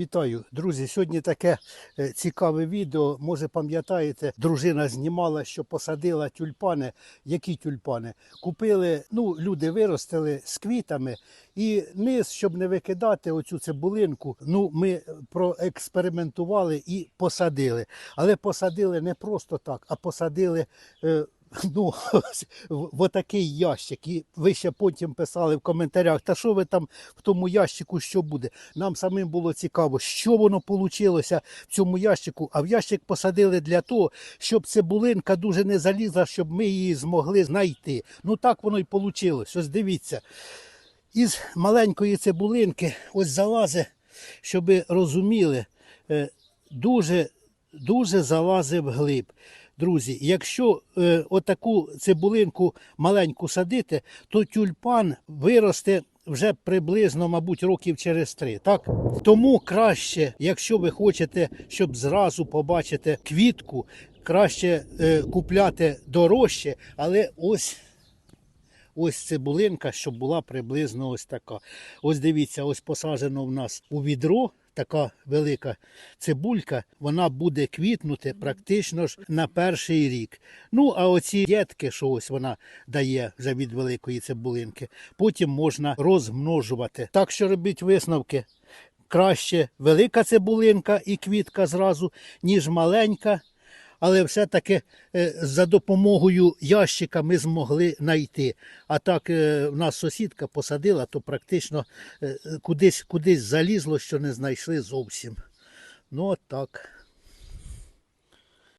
Вітаю, друзі. Сьогодні таке е, цікаве відео. Може, пам'ятаєте, дружина знімала, що посадила тюльпани. Які тюльпани? Купили, ну, люди виростили з квітами, і низ, щоб не викидати оцю цибулинку, ну, ми проекспериментували і посадили. Але посадили не просто так, а посадили. е, Ну, в отакий ящик. І ви ще потім писали в коментарях, та що ви там в тому ящику, що буде. Нам самим було цікаво, що воно вийшло в цьому ящику. А в ящик посадили для того, щоб цибулинка дуже не залізла, щоб ми її змогли знайти. Ну так воно й вийшло. Ось дивіться. Із маленької цибулинки ось залазить, щоб ви розуміли, е, дуже, дуже залазив глиб. Друзі, якщо е, отаку цибулинку маленьку садити, то тюльпан виросте вже приблизно, мабуть, років через три. Так? Тому краще, якщо ви хочете, щоб зразу побачити квітку, краще е, купляти дорожче, але ось. Ось цибулинка, щоб була приблизно ось така. Ось дивіться, ось посаджено в нас у відро така велика цибулька, вона буде квітнути практично ж на перший рік. Ну, а оці дітки, що ось вона дає вже від великої цибулинки, потім можна розмножувати. Так що робіть висновки. Краще велика цибулинка і квітка зразу, ніж маленька. Але все-таки е, за допомогою ящика ми змогли знайти. А так е, в нас сусідка посадила, то практично е, кудись, кудись залізло, що не знайшли зовсім. Ну, от так.